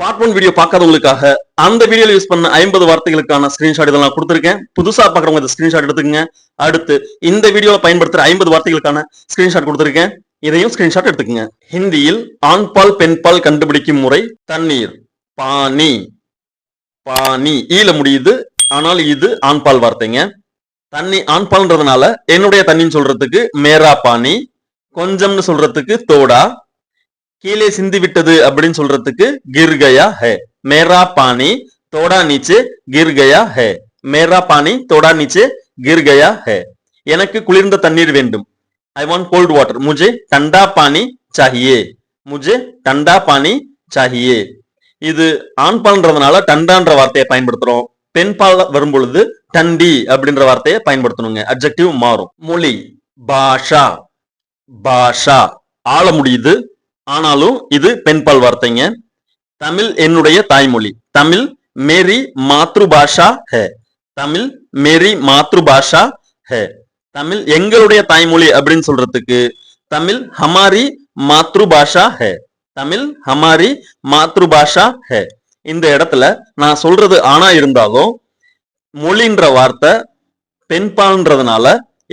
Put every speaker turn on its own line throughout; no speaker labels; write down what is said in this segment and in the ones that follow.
Part one video பார்க்காதவங்களுக்காக அந்த வீடியோவில் use பண்ண ஐம்பது வார்த்தைகளுக்கான ஸ்கிரீன்ஷாட் இதெல்லாம் கொடுத்துருக்கேன். புதுசா பாக்குறவங்க இந்த ஸ்கிரீன்ஷாட் எடுத்துக்கங்க. அடுத்து இந்த வீடியோவில் பயன்படுத்துற ஐம்பது வார்த்தைகளுக்கான ஸ்கிரீன்ஷாட் கொடுத்துருக்கேன். இதையும் ஸ்கிரீன்ஷாட் எடுத்துக்கங்க. ஹிந்தியில் ஆண்பால் பெண்பால் கண்டுபிடிக்கும் முறை தண்ணீர். பானி பானி ஈல முடியுது. ஆனால் இது ஆண்பால் வார்த்தைங்க. தண்ணி ஆண்பால்ன்றதுனால என்னுடைய தண்ணின்னு சொல்றதுக்கு மேரா பானி கொஞ்சம்னு சொல்றதுக்கு தோடா கீழே சிந்து விட்டது அப்படின்னு சொல்றதுக்கு கிர்கயா ஹே. மேரா பானி தோடா நீச்சே கிர்கயா ஹே. மேரா பானி தோடா நீச்சே கிர்கயா ஹே. எனக்கு குளிர்ந்த தண்ணீர் வேண்டும். ஐ வாண்ட் கோல்ட் வாட்டர் முஜே டண்டா பானி சாஹியே. முஜே டண்டா பானி சாஹியே. இது ஆண்பால்ன்றதுனால டண்டான்ற வார்த்தையை பயன்படுத்துறோம். பெண்பால் வரும் பொழுது டண்டி அப்படின்ற வார்த்தையை பயன்படுத்தணுங்க. அப்ஜெக்டிவ் மாறும். மொழி பாஷா. பாஷா. ஆள முடியுது. ஆனாலும் இது பெண்பால் வார்த்தைங்க. தமிழ் என்னுடைய தாய்மொழி. தமிழ் மேரி மாத்ருபாஷா ஹே. தமிழ் மேரி மாத்ருபாஷா ஹே. தமிழ் எங்களுடைய தாய்மொழி அப்படின்னு சொல்றதுக்கு தமிழ் ஹமாரி மாத்ருபாஷா ஹே. தமிழ் ஹமாரி மாத்ருபாஷா ஹே. இந்த இடத்துல நான் சொல்றது ஆனா இருந்தாலும் மொழின்ற வார்த்தை பெண்பால்ன்றதுனால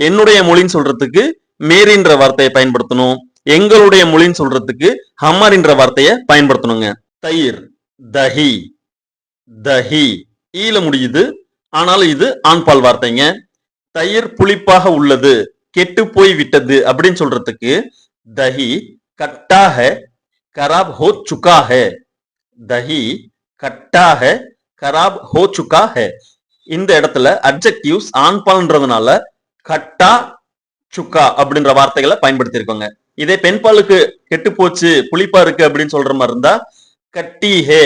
என்னுடைய மொழின்னு சொல்றதுக்கு மேரின்ற வார்த்தையை பயன்படுத்தணும். எங்களுடைய மொழின்னு சொல்றதுக்கு ஹம்மர்ன்ற வார்த்தையை பயன்படுத்தணுங்க. தயிர் தஹி தஹி. ஈல முடியுது ஆனாலும் இது ஆண்பால் வார்த்தைங்க. தயிர் புளிப்பாக உள்ளது கெட்டு போய் விட்டது அப்படின்னு சொல்றதுக்கு தஹி கட்டா கராப் ஹோ சுக்கா ஹே தஹி கட்டா கராப் ஹோ சுக்கா ஹே இந்த இடத்துல அப்ஜெக்டிவ்ஸ் ஆண்பால்ன்றதுனால கட்டா சுக்கா அப்படின்ற வார்த்தைகளை பயன்படுத்தியிருக்கோங்க. இதே பெண்பாலுக்கு கெட்டு போச்சு புளிப்பா இருக்கு அப்படின்னு சொல்ற மாதிரி இருந்தா கட்டி ஹே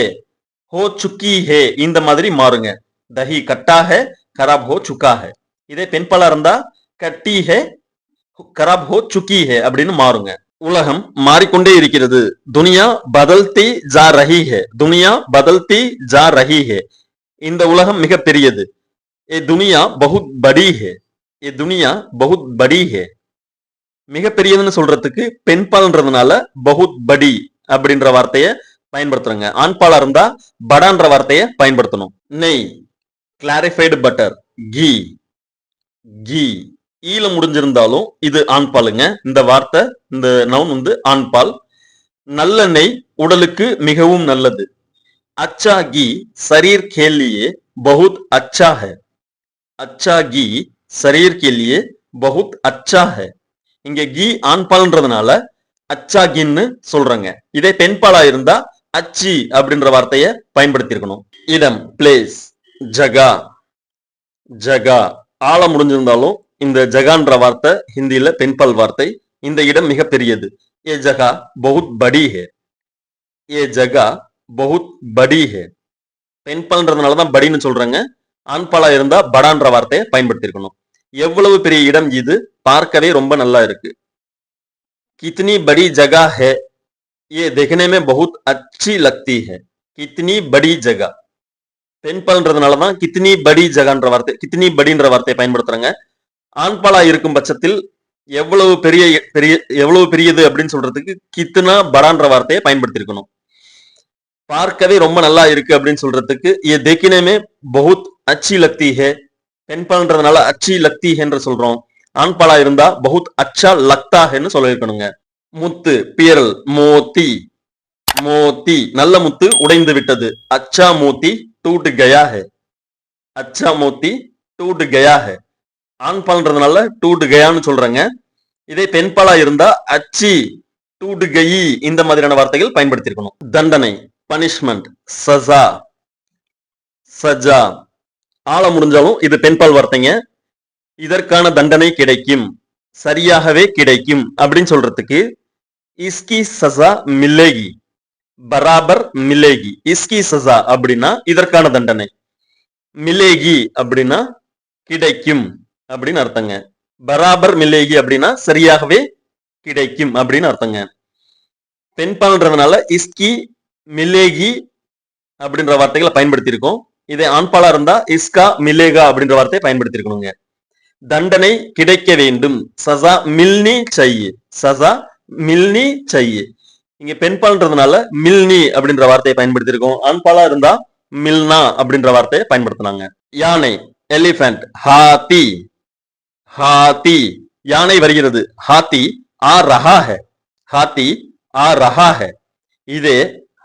ஹோ சுக்கி ஹே இந்த மாதிரி மாறுங்க. தஹி கட்டா ஹே கராப் ஹோ சுக்கா ஹே. இதே பெண்பாலா இருந்தா கட்டி ஹே கராப் ஹோ சுக்கி ஹே அப்படின்னு மாறுங்க. உலகம் மாறிக்கொண்டே இருக்கிறது. துனியா பதல்தி ஜா ரஹி ஹே. துனியா பதல்தி ஜா ரஹி ஹே. இந்த உலகம் மிக பெரியது. ஏ துனியா பகுத் படி ஹே. ஏ துனியா பகுத் படி ஹே. மிகப்பெரியதுன்னு சொல்றதுக்கு பெண்பால்ன்றதுனால பகுத் படி அப்படின்ற வார்த்தையை பயன்படுத்துறாங்க. ஆண்பாலா இருந்தா படான்ற வார்த்தையை பயன்படுத்தணும். நெய் கிளாரிஃபைடு பட்டர் கீ கீ ஈல முடிஞ்சிருந்தாலும் இது ஆண்பாலுங்க இந்த வார்த்தை இந்த நவுன் வந்து ஆண்பால் நல்ல நெய் உடலுக்கு மிகவும் நல்லது. அச்சா கீ சரீர் கேலியே பகுத் அச்சா ஹை அச்சா கீ சரீர் கேலியே பகுத் அச்சா ஹை இங்க கி ஆண்பால்ன்றதுனால அச்சா கின்னு சொல்றாங்க. இதே பெண்பாலா இருந்தா அச்சி அப்படின்ற வார்த்தையை பயன்படுத்தியிருக்கணும். இடம் பிளேஸ் ஜகா ஜகா ஆழ முடிஞ்சிருந்தாலும் இந்த ஜகான்ற வார்த்தை ஹிந்தியில பெண்பால் வார்த்தை இந்த இடம் மிக பெரியது. ஏ ஜகா பகுத் படி ஹே ஏ ஜகா பகுத் படி ஹே பெண்பால்ன்றதுனாலதான் படின்னு சொல்றாங்க. ஆண்பாலா இருந்தா படான்ற வார்த்தையை பயன்படுத்தியிருக்கணும். எவ்வளவு பெரிய இடம் இது? பார்க்கவே ரொம்ப நல்லா இருக்கு कितनी बड़ी जगह है ये देखने में बहुत अच्छी लगती है कितनी बड़ी जगह பெண்பால்ன்றதுனாலதான் கித்னி படி ஜகான்ற வார்த்தை கித்னி படின்ற வார்த்தையை பயன்படுத்துறாங்க ஆண்பாலா இருக்கும் பட்சத்தில் எவ்வளவு பெரிய பெரிய எவ்வளவு பெரியது அப்படின்னு சொல்றதுக்கு கித்னா படான்ற வார்த்தையை பயன்படுத்தியிருக்கணும் பார்க்கவே ரொம்ப நல்லா இருக்கு அப்படின்னு சொல்றதுக்கு ஏ தேக்கினமே பகுத் அச்சி லக்தி ஹே பெண்பால்ன்றதுனால அச்சி லக்தி என்று சொல்றோம் ஆண்பாலா இருந்தா பகுத் அச்சா லக்தாஹென்னு சொல்லியிருக்கணுங்க. முத்து பியரல் மோத்தி மோத்தி நல்ல முத்து உடைந்து விட்டது. அச்சா மோத்தி டூட் கயா ஹே அச்சா மோத்தி டூட் கயா ஹே ஆண்பால்ன்றதுனால டூட் கயான்னு சொல்றாங்க. இதே பெண்பாலா இருந்தா அச்சி டூட் கயி இந்த மாதிரியான வார்த்தைகள் பயன்படுத்தியிருக்கணும். தண்டனை பனிஷ்மெண்ட் சஜா. சஜா. ஆள முடிஞ்சாலும் இது பெண்பால் வார்த்தைங்க. இதற்கான தண்டனை கிடைக்கும். சரியாகவே கிடைக்கும் அப்படின்னு சொல்றதுக்கு இஸ்கி சசா மில்லேகி. பராபர் மில்லேகி. இஸ்கி சசா அப்படின்னா இதற்கான தண்டனை. மிலேகி அப்படின்னா கிடைக்கும் அப்படின்னு அர்த்தங்க. பராபர் மில்லேகி அப்படின்னா சரியாகவே கிடைக்கும் அப்படின்னு அர்த்தங்க. பெண்பால்ன்றதுனால இஸ்கி மில்லேகி அப்படின்ற வார்த்தைகளை பயன்படுத்தியிருக்கோம். இதே ஆண்பாலா இருந்தா இஸ்கா மிலேகா அப்படின்ற வார்த்தையை பயன்படுத்தி இருக்கணுங்க தண்டனை கிடைக்க வேண்டும். சசா மில்னி செய்ய. சசா மில்னி செய்ய. இங்க பெண்பால்ன்றதுனால மில்னி அப்படின்ற வார்த்தையை பயன்படுத்தியிருக்கோம். ஆண்பாலா இருந்தா மில்னா அப்படின்ற வார்த்தையை பயன்படுத்தினாங்க. யானை எலிபென்ட் ஹாத்தி. ஹாத்தி. யானை வருகிறது. ஹாத்தி ஆ ரஹா ஹே ஹாத்தி ஆ ரஹா ஹே இதே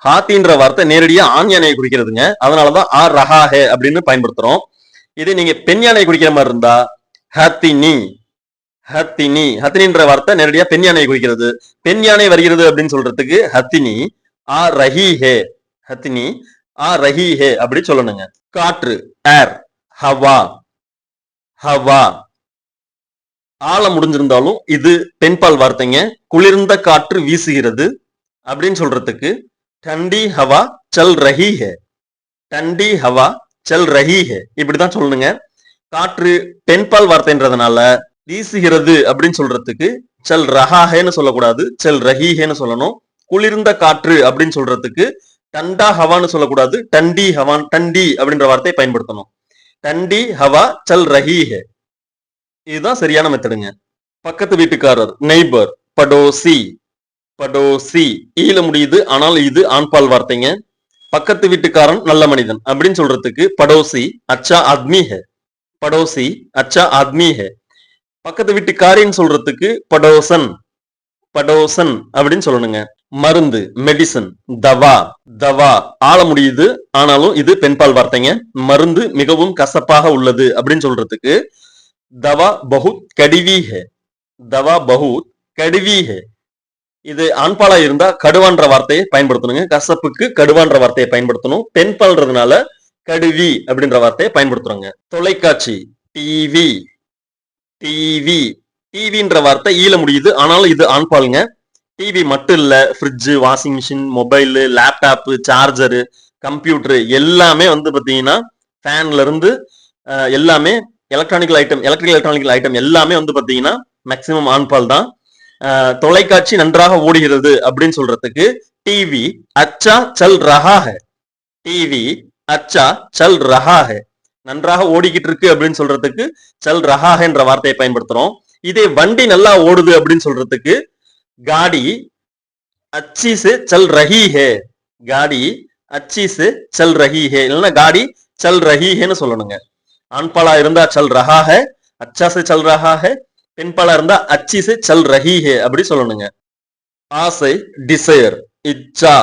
ஹாத்தின்ற வார்த்தை நேரடியா ஆண் யானையை குறிக்கிறதுங்க. அதனாலதான் ஆ ரஹா ஹே அப்படின்னு பயன்படுத்துறோம். இதே நீங்க பெண் யானை குறிக்கிற மாதிரி இருந்தா ஹத்தினி ஹத்தினி. ஹத்தினின்ற வார்த்தை நேரடியா பெண் யானை குறிக்கிறது. பெண் யானை வருகிறது அப்படின்னு சொல்றதுக்கு ஹத்தினி. ஆ ரஹி ஹே ஹத்தினி ஆ ரஹி ஹே அப்படி சொல்லணுங்க. காற்று ஏர் ஹவா ஹவா. ஆழ முடிஞ்சிருந்தாலும் இது பெண்பால் வார்த்தைங்க. குளிர்ந்த காற்று வீசுகிறது அப்படின்னு சொல்றதுக்கு டண்டி ஹவா சல் ரஹி ஹே டண்டி ஹவா சல் ரஹி ஹே இப்படிதான் சொல்லணுங்க. காற்று பெண்பால் வார்த்தைன்றதுனால வீசுகிறது அப்படின்னு சொல்றதுக்கு சல் ரஹாஹேன்னு சொல்லக்கூடாது செல் ரஹீஹேன்னு சொல்லணும். குளிர்ந்த காற்று அப்படின்னு சொல்றதுக்கு டண்டா ஹவான்னு சொல்லக்கூடாது டண்டி ஹவான் டண்டி அப்படின்ற வார்த்தையை பயன்படுத்தணும். டண்டி ஹவா சல் ரஹீஹே. இதுதான் சரியான மெத்தடுங்க. பக்கத்து வீட்டுக்காரர் நெய்பர் படோசி. படோசி. ஈல முடியுது ஆனால் இது ஆண்பால் வார்த்தைங்க. பக்கத்து வீட்டுக்காரன் நல்ல மனிதன் அப்படின்னு சொல்றதுக்கு படோசி அச்சா ஆத்மி ஹே படோசி அச்சா ஆத்மி ஹே. பக்கத்து வீட்டுக்காரின்னு சொல்றதுக்கு படோசன். படோசன் அப்படின்னு சொல்லணுங்க. மருந்து மெடிசன் தவா. தவா. ஆள முடியுது ஆனாலும் இது பெண்பால் வார்த்தைங்க. மருந்து மிகவும் கசப்பாக உள்ளது அப்படின்னு சொல்றதுக்கு தவா பகுத் கடிவி ஹே. தவா பகுத் கடிவி ஹே. இது ஆண்பாலா இருந்தா கடுவான்ற வார்த்தையை பயன்படுத்தணுங்க. கசப்புக்கு கடுவான்ற வார்த்தையை பயன்படுத்தணும். பெண்பால்ன்றதுனால கடுவி அப்படின்ற வார்த்தையை பயன்படுத்துறாங்க. தொலைக்காட்சி டிவி டிவி டிவின்ற வார்த்தை ஈல முடியுது. ஆனாலும் இது ஆண்பாலுங்க டிவி மட்டும் இல்ல fridge washing machine mobile laptop charger computer எல்லாமே வந்து பாத்தீங்கன்னா ஃபேன்ல இருந்து எல்லாமே electronical item electrical electronical item எல்லாமே வந்து பாத்தீங்கன்னா மேக்சிமம் ஆண்பால் தான். தொலைக்காட்சி நன்றாக ஓடுகிறது அப்படின்னு சொல்றதுக்கு டிவி அச்சா சல் ரஹா டிவி அச்சா சல் ரஹா ஹே நன்றாக ஓடிக்கிட்டு இருக்கு அப்படின்னு சொல்றதுக்கு சல் ரஹா என்ற வார்த்தையை பயன்படுத்துறோம். இதே வண்டி நல்லா ஓடுது அப்படின்னு சொல்றதுக்கு காடி அச்சி சே சல் ரஹி ஹே காடி அச்சி சே சல் ரஹி ஹே இல்லைன்னா காடி சல் ரஹி ஹேன்னு சொல்லணுங்க. ஆண்பாலா இருந்தா சல் ரஹா ஹே அச்சா சே சல் ரஹா ஹே பெண்பாலா இருந்தா அச்சி சே சல் ரஹி ஹே அப்படி சொல்லணுங்க. ஆசை டிசையர் இச்சா.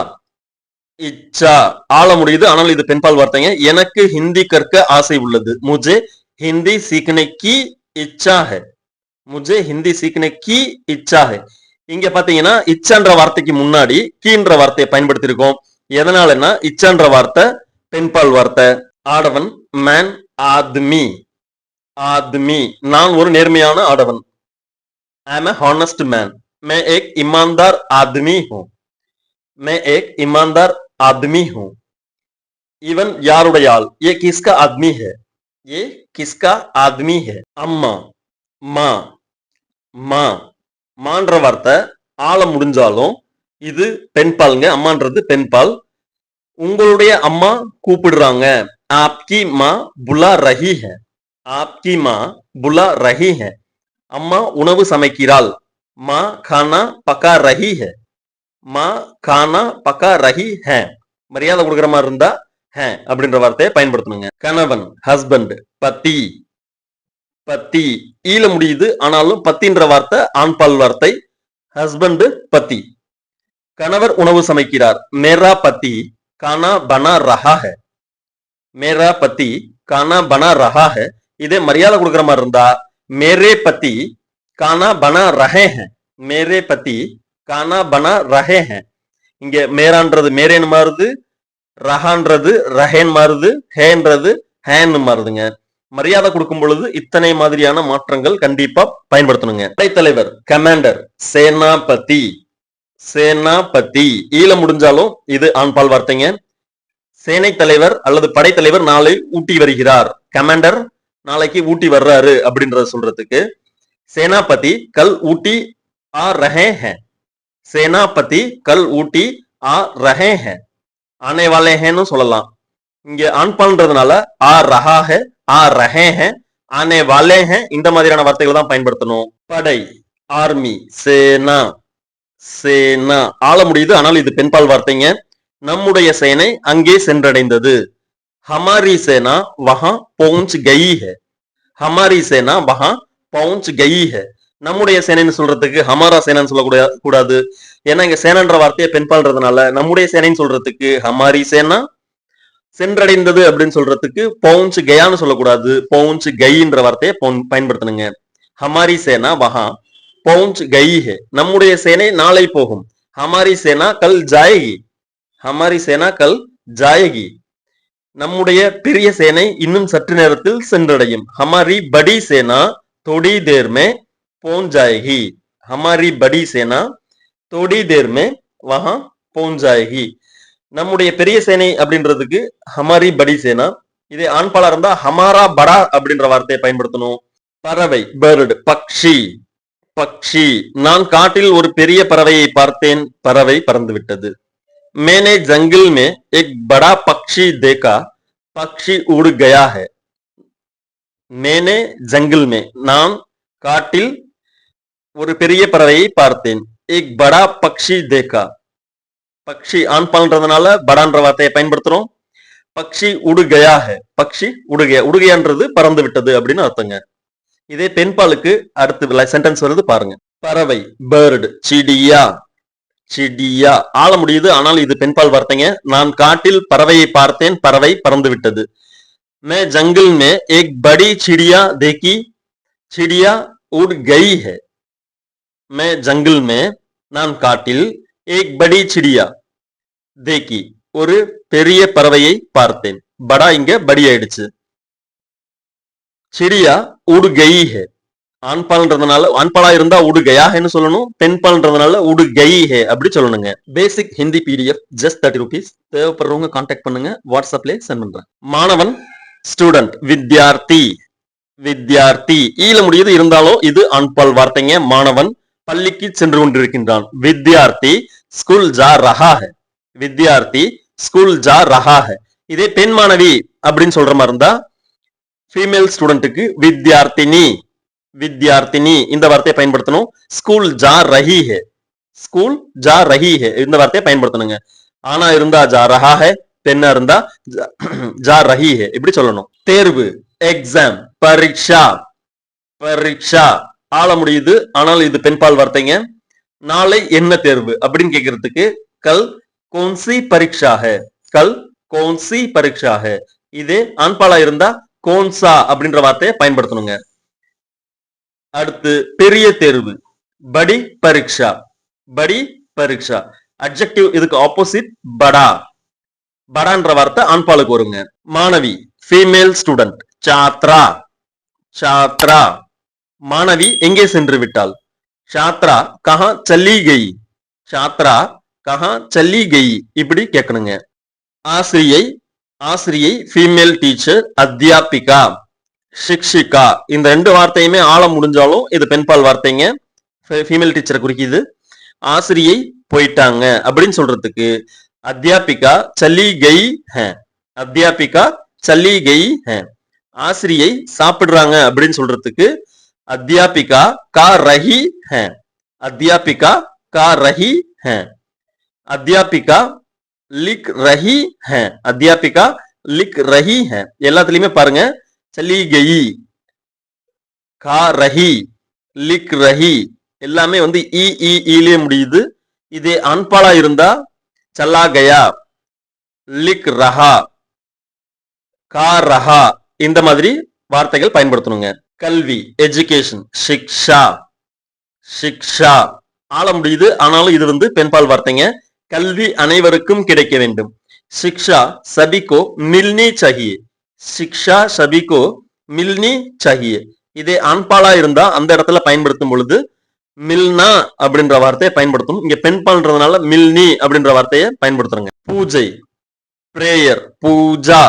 இச்சா ஆள முடியுது. ஆனால் இது பெண்பால் வார்த்தைங்க. எனக்கு ஹிந்தி கற்க ஆசை உள்ளது. முஜே ஹிந்தி சீக்கனே இச்சா ஹே முஜே ஹிந்தி சீக்கனே கி இச்சா ஹே இங்க பாத்தீங்கன்னா இச்சான்ற வார்த்தைக்கு முன்னாடி கீன்ற வார்த்தையை பயன்படுத்தியிருக்கோம். எதனாலன்னா இச்சான்ற வார்த்தை பெண்பால் வார்த்தை. ஆடவன் மேன் ஆத்மி. ஆத்மி. நான் ஒரு நேர்மையான ஆடவன். ஐ எம் ஹானஸ்ட் மேன் மே ஏக் இமான்தார் ஆத்மி ஹூ. மே ஏக் இமான்தார் आदमी हूं इवन யாருடைய ஆள் ये किसका आदमी है ये किसका आदमी है அம்மா மா மா மான்ற வார்த்தை ஆள முடிஞ்சாலும் இது பெண்பால்ங்க அம்மான்றது பெண்பால் உங்களுடைய அம்மா கூப்பிடுறாங்க ஆப்கி மா புலா ரஹி ஹே ஆப்கி மா புலா ரஹி ஹே அம்மா உணவு சமைக்கிறாள் மா கானா பக்கா ரஹி ஹே மா கானா பக்கா ரஹி ஹே. மரியாதை கொடுக்குற மாதிரி இருந்தா ஹே அப்படின்ற வார்த்தையை பயன்படுத்தணுங்க. கணவன் ஹஸ்பண்ட் பத்தி. பத்தி. ஈல முடியுது ஆனாலும் பத்தின்ற வார்த்தை ஆண்பால் வார்த்தை. ஹஸ்பண்ட் பத்தி. கணவர் உணவு சமைக்கிறார் மேரா பத்தி. கானா பனா ரஹா ஹே. மேரா பத்தி. கானா பனா ரஹா ஹே. இதே மரியாதை கொடுக்குற மாதிரி இருந்தா மேரே பத்தி. கானா பனா ரஹே ஹே. மேரே பத்தி. கானா பனா ரஹே ஹே. இங்க மேரான்றது மேரேன்னு மாறுது ரஹான்றது ரஹேன் மாறுது ஹேன்றது ஹேன்னு மாறுதுங்க. மரியாதை கொடுக்கும் பொழுது இத்தனை மாதிரியான மாற்றங்கள் கண்டிப்பா பயன்படுத்தணுங்க. படைத்தலைவர் கமாண்டர் சேனாபதி. சேனாபதி. ஈழ முடிஞ்சாலும் இது ஆண்பால் வார்த்தைங்க. சேனை தலைவர் அல்லது படைத்தலைவர் நாளை ஊட்டி வருகிறார். கமாண்டர் நாளைக்கு ஊட்டி வர்றாரு அப்படின்றத சொல்றதுக்கு. சேனாபதி கல் ஊட்டி ஆ ரஹே ஹே. சேனாபதி கல் ஊட்டி ஆ ரஹே ஹே. ஆனே வாலே ஹேன்னு சொல்லலாம். இங்க ஆண்பால்ன்றதுனால ஆ ரஹா ஹே ஆ ரஹே ஹே ஆனே வாலே ஹே இந்த மாதிரியான வார்த்தைகளை தான் பயன்படுத்தணும். படை ஆர்மி சேனா சேனா. ஆள முடியுது ஆனால் இது பெண்பால் வார்த்தைங்க. நம்முடைய சேனை அங்கே சென்றடைந்தது. ஹமாரி சேனா வஹா பவுஞ்ச் கயி ஹே. ஹமாரி சேனா வஹா பவுஞ்ச் கயி ஹே. நம்முடைய சேனைன்னு சொல்றதுக்கு ஹமாரா சேனான்னு சொல்லக்கூட கூடாது. ஏன்னா இங்க சேனன்ற வார்த்தையை பெண்பால்ன்றதுனால நம்முடைய சேனைன்னு சொல்றதுக்கு ஹமாரி சேனா சென்றடைந்தது அப்படின்னு சொல்றதுக்கு பவுன்ஸ் கயான்னு சொல்லக்கூடாது. பவுன்ஸ் கைன்ற வார்த்தையை பயன்படுத்தணுங்க. ஹமாரி சேனா வஹா. பவுன்ஸ் கை ஹே நம்முடைய சேனை நாளை போகும். ஹமாரி சேனா கல் ஜாயகி. ஹமாரி சேனா கல் ஜாயகி. நம்முடைய பெரிய சேனை இன்னும் சற்று நேரத்தில் சென்றடையும். ஹமாரி படி சேனா தொடி தேர்மே पहुंच जाएगी हमारी बड़ी सेना थोड़ी देर में वहां पहुंच जाएगी நம்முடைய பெரிய சேனை அப்படின்றதுக்கு ஹமாரி படி சேனா இதே ஆண்பாலா இருந்தா ஹமாரா படா அப்படின்ற வார்த்தையை பயன்படுத்தணும் பறவை பேர்டு பக்ஷி பக்ஷி நான் காட்டில் ஒரு பெரிய பறவையை பார்த்தேன் பறவை பறந்து விட்டது மேனே ஜங்கில் மே एक बड़ा पक्षी देखा पक्षी उड़ गया है மேனே ஜங்கில் மே நான் காட்டில் ஒரு பெரிய பறவையை பார்த்தேன். ஏக் படா பக்ஷி தேக்கா. பக்ஷி ஆண் பால்ன்றதுனால படான்ற வார்த்தையை பயன்படுத்துறோம். பக்ஷி உடுகையா ஹே பக்ஷி உடுகையா உடுகையான்றது பறந்து விட்டது அப்படின்னு அர்த்தங்க. இதே பெண்பாலுக்கு அடுத்து சென்டென்ஸ் வருது பாருங்க. பறவை பேர்டு சிடியா? சிடியா? ஆள முடியுது ஆனால் இது பெண்பால் வார்த்தைங்க. நான் காட்டில் பறவையை பார்த்தேன் பறவை பறந்து விட்டது. மே ஜங்கில் மே ஏக் படி சிடியா தேக்கி? சிடியா உட் கை ஹே. मैं जंगल में நான் காட்டில் एक बड़ी चिड़िया देखी ஒரு பெரிய பறவையை பார்த்தேன் படா இங்க படி ஆயிடுச்சு சிடியா உடு கை ஹே ஆண்பால்ன்றதுனால ஆண்பாலா இருந்தா உடு கயாஹேன்னு சொல்லணும் பெண்பால்ன்றதுனால உடு கை ஹே அப்படி சொல்லணுங்க basic Hindi PDF just thirty rupees தேவைப்படுறவங்க கான்டாக்ட் பண்ணுங்க வாட்ஸ்அப்ல சென்ட் பண்றேன் மாணவன் ஸ்டூடெண்ட் வித்யார்த்தி வித்யார்த்தி ஈல முடியுது இருந்தாலும் இது ஆண்பால் வார்த்தைங்க மாணவன் பள்ளிக்கு சென்று கொண்டிருக்கின்றான். வித்யார்த்தி ஸ்கூல் ஜா ரஹா வித்யார்த்தி ஸ்கூல் ஜா ரஹா இதே பெண் மாணவி அப்படின்னு சொல்ற மாதிரி இருந்தா ஃபீமேல் ஸ்டூடெண்ட்டுக்கு வித்யார்த்தினி. வித்யார்த்தினி இந்த வார்த்தையை பயன்படுத்தணும். ஸ்கூல் ஜா ரஹி ஹே ஸ்கூல் ஜா ரஹி ஹே இந்த வார்த்தையை பயன்படுத்தணுங்க. ஆனா இருந்தா ஜா ரஹா ஹே பெண்ணா இருந்தா ஜா- ஜா ரஹி ஹே இப்படி சொல்லணும். தேர்வு எக்ஸாம் பரீட்சா. பரீட்சா. ஆள முடியுது. ஆனால் இது பெண்பால் வார்த்தைங்க. நாளை என்ன தேர்வு? அப்படின்னு கேட்கறதுக்கு கல் கோன்சி பரீட்சாக. கல் கோன்சி பரீட்சாக. இது இதே ஆண்பாலா இருந்தா கோன்சா அப்படின்ற வார்த்தையை பயன்படுத்தணுங்க. அடுத்து பெரிய தேர்வு. படி பரீட்சா. படி பரீட்சா. அட்ஜெக்டிவ் இதுக்கு ஆப்போசிட் படா. படான்ற வார்த்தை ஆண்பாலுக்கு வருங்க. மாணவி ஃபீமேல் ஸ்டூடெண்ட் சாத்ரா. சாத்ரா. மாணவி எங்கே சென்று விட்டாள்? ஷாத்ரா கஹா சல்லி கை ஷாத்ரா கஹா சல்லி கை இப்படி கேட்கணுங்க ஆசிரியை ஆசிரியை ஃபீமேல் டீச்சர் அத்தியாபிகா. சிக்ஷிகா. இந்த ரெண்டு வார்த்தையுமே ஆழ முடிஞ்சாலும் இது பெண்பால் வார்த்தைங்க. ஃபீமேல் டீச்சரை குறிக்கிது. ஆசிரியை போயிட்டாங்க அப்படின்னு சொல்றதுக்கு அத்தியாபிகா சல்லி கை ஹே. அத்தியாபிகா சல்லி கை ஹே. ஆசிரியை சாப்பிடுறாங்க அப்படின்னு சொல்றதுக்கு அத்தியாபிகா கா ரஹி है அத்தியாபிகா கா ரஹி है அத்தியாபிகா லிக் ரஹி ஹே. அத்தியாபிகா லிக் ரஹி ஹே. எல்லாத்துலயுமே பாருங்க. சலி கயி கா ரஹி லிக் ரஹி. எல்லாமே வந்து இ இலே முடியுது. இதே அன்பாலா இருந்தா சல்லா கயா லிக் ரஹா கா ரஹா. இந்த மாதிரி வார்த்தைகள் பயன்படுத்தணுங்க. கல்வி எஜுகேஷன் சிக்ஷா. சிக்ஷா. ஆள முடியுது ஆனாலும் இது வந்து பெண்பால் வார்த்தைங்க. கல்வி அனைவருக்கும் கிடைக்க வேண்டும். சிக்ஷா சபிகோ மில்னி சஹியே சிக்ஷா சபிகோ மில்னி சஹியே இதே ஆண்பாலா இருந்தா அந்த இடத்துல பயன்படுத்தும் பொழுது மில்னா அப்படின்ற வார்த்தையை பயன்படுத்தணும். இங்க பெண்பால்ன்றதுனால மில்னி அப்படின்ற வார்த்தையை பயன்படுத்துறங்க. பூஜை பிரேயர் பூஜா.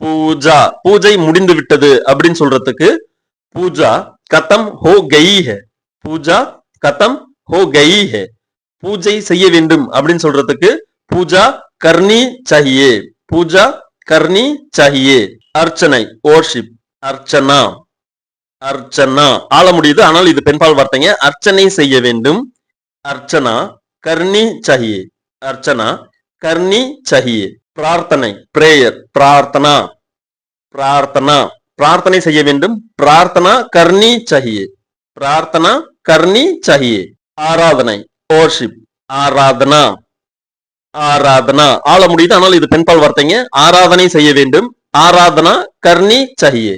பூஜா பூஜை முடிந்து விட்டது அப்படின்னு சொல்றதுக்கு பூஜா கதம் ஹோ கயி ஹே பூஜா கதம் ஹோ கயி ஹே பூஜை செய்ய வேண்டும் அப்படின்னு சொல்றதுக்கு பூஜா கர்ணி சஹியே. பூஜா கர்ணி சஹியே. அர்ச்சனை ஓர்ஷிப் அர்ச்சனா. அர்ச்சனா. ஆள முடியுது ஆனால் இது பெண்பால் வார்த்தைங்க. அர்ச்சனை செய்ய வேண்டும். அர்ச்சனா கர்ணி சஹியே. அர்ச்சனா கர்ணி சஹியே. பிரார்த்தனை பிரேயர் பிரார்த்தனா பிரார்த்தனா. பிரார்த்தனை செய்ய வேண்டும். பிரார்த்தனா கர்ணி சஹியே பிரார்த்தனா கர்ணி சஹியே ஆராதனை ஓர்ஷிப் ஆராதனா. ஆராதனா. ஆள முடியுது ஆனால் இது பெண்பால் வார்த்தைங்க. ஆராதனை செய்ய வேண்டும். ஆராதனா கர்ணி சஹியே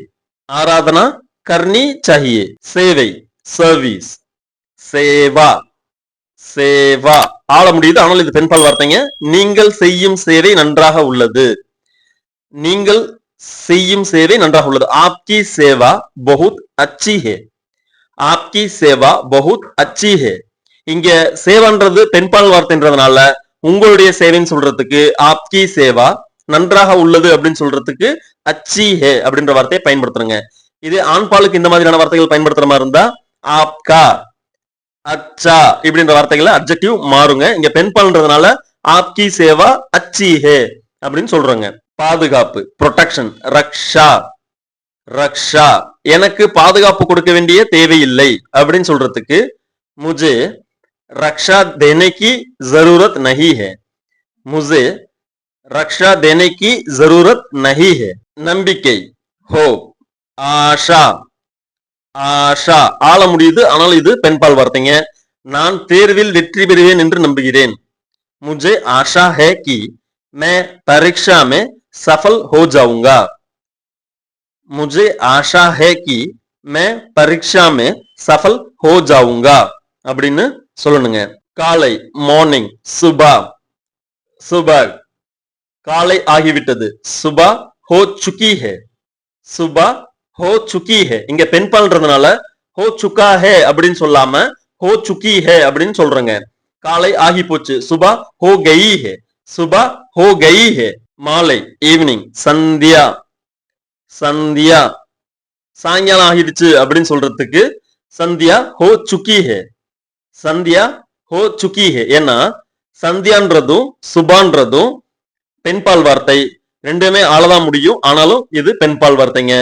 ஆராதனா கர்ணி சஹியே சேவை சர்வீஸ் சேவா. சேவா. ஆள முடியுது. ஆனால் இது பெண்பால் வார்த்தைங்க. நீங்கள் செய்யும் சேவை நன்றாக உள்ளது. நீங்கள் செய்யும் சேவை நன்றாக உள்ளது. ஆப்கி சேவா பகுத் அச்சி ஹே. ஆப்கி சேவா பகுத் அச்சி ஹே. இங்க சேவான்றது பெண்பால் வார்த்தைன்றதுனால உங்களுடைய சேவைன்னு சொல்றதுக்கு ஆப்கி சேவா நன்றாக உள்ளது அப்படின்னு சொல்றதுக்கு அச்சி ஹே அப்படின்ற வார்த்தையை பயன்படுத்துறங்க. இது ஆண்பாலுக்கு இந்த மாதிரியான வார்த்தைகள் பயன்படுத்துற மாதிரி இருந்தா ஆப்கா. அச்சா இப்படின்ற வார்த்தைகளை அப்ஜெக்டிவ் மாறுங்க. இங்க பெண் பலன்றதுனால ஆப்கி சேவா அச்சி ஹே அப்படின்னு சொல்றாங்க. பாதுகாப்பு ப்ரொடெக்ஷன் ரக்ஷா ரக்ஷா. எனக்கு பாதுகாப்பு கொடுக்க வேண்டிய தேவையில்லை அப்படின்னு சொல்றதுக்கு முஜே ரக்ஷா தேனைக்கு ஜரூரத் நஹி ஹே. முஜே ரக்ஷா தேனைக்கு ஜரூரத் நஹி ஹே. நம்பிக்கை ஹோ ஆஷா. ஆஷா. ஆள முடியுது ஆனால் இது பெண்பால் வார்த்தைங்க. நான் தேர்வில் வெற்றி பெறுவேன் என்று நம்புகிறேன். முஜே ஆஷா ஹே கி. மே பரீட்சா மே சஃபல் ஹோ ஜாவுங்கா. முஜே ஆஷா ஹே கி. மே பரீட்சா மே சஃபல் ஹோ ஜாவுங்கா. அப்படின்னு சொல்லணுங்க. காலை மார்னிங் சுபா. சுபா. காலை ஆகிவிட்டது. சுபா ஹோ சுக்கி ஹே. சுபா ஹோ சுக்கி ஹே. இங்க பெண்பால்ன்றதுனால ஹோ சுக்கா ஹே அப்படின்னு சொல்லாம ஹோ சுக்கி ஹே அப்படின்னு சொல்றேங்க. காலை ஆகி போச்சு. சுபா ஹோ கயி ஹே. சுபா ஹோ கயி ஹே. மாலை ஈவினிங் சந்தியா. சந்தியா. சாயங்காலம் ஆகிடுச்சு அப்படின்னு சொல்றதுக்கு சந்தியா ஹோ சுக்கி ஹே. சந்தியா ஹோ சுக்கி ஹே. ஏன்னா சந்தியான்றதும் சுபான்றதும் பெண்பால் வார்த்தை ரெண்டுமே ஆளதான் முடியும். ஆனாலும் இது பெண்பால் வார்த்தைங்க.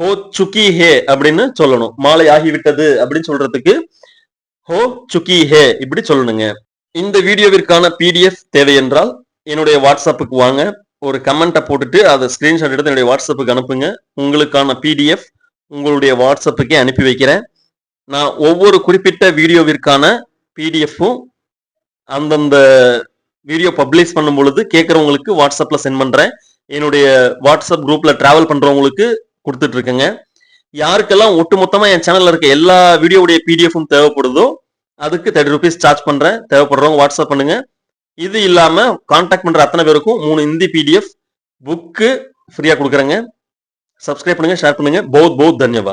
ஹோ சுக்கி ஹே அப்படின்னு சொல்லணும். மாலை ஆகிவிட்டது அப்படின்னு சொல்றதுக்கு ஹோ சுக்கி ஹே இப்படி சொல்லணுங்க. இந்த வீடியோவிற்கான பிடிஎஃப் தேவை என்றால் என்னுடைய வாட்ஸ்அப்புக்கு வாங்க. ஒரு கமெண்ட்டை போட்டுட்டு அதை ஸ்கிரீன்ஷாட் எடுத்து என்னுடைய வாட்ஸ்அப்புக்கு அனுப்புங்க. உங்களுக்கான பிடிஎஃப் உங்களுடைய வாட்ஸ்அப்புக்கே அனுப்பி வைக்கிறேன். நான் ஒவ்வொரு குறிப்பிட்ட வீடியோவிற்கான பிடிஎஃப்பும் அந்தந்த வீடியோ பப்ளிஷ் பண்ணும் பொழுது கேட்குறவங்களுக்கு வாட்ஸ்அப்பில் சென்ட் பண்ணுறேன் என்னுடைய வாட்ஸ்அப் குரூப்பில் ட்ராவல் பண்ணுறவங்களுக்கு கொடுத்துட்டு இருக்கேங்க யாருக்கெல்லாம் ஒட்டுமொத்தமா என் சேனல்ல இருக்க எல்லா வீடியோவுடைய பிடிஎஃப்பும் தேவைப்படுதோ அதுக்கு தேர்ட்டி ருபீஸ் சார்ஜ் பண்றேன். தேவைப்படுறவங்க வாட்ஸ்அப் பண்ணுங்க. இது இல்லாம கான்டாக்ட் பண்ற அத்தனை பேருக்கும் மூணு இந்தி பிடிஎஃப் புக்கு ஃப்ரீயா கொடுக்குறேங்க. சப்ஸ்கிரைப் பண்ணுங்க ஷேர் பண்ணுங்க. பௌத் பௌத் தன்யவாத்.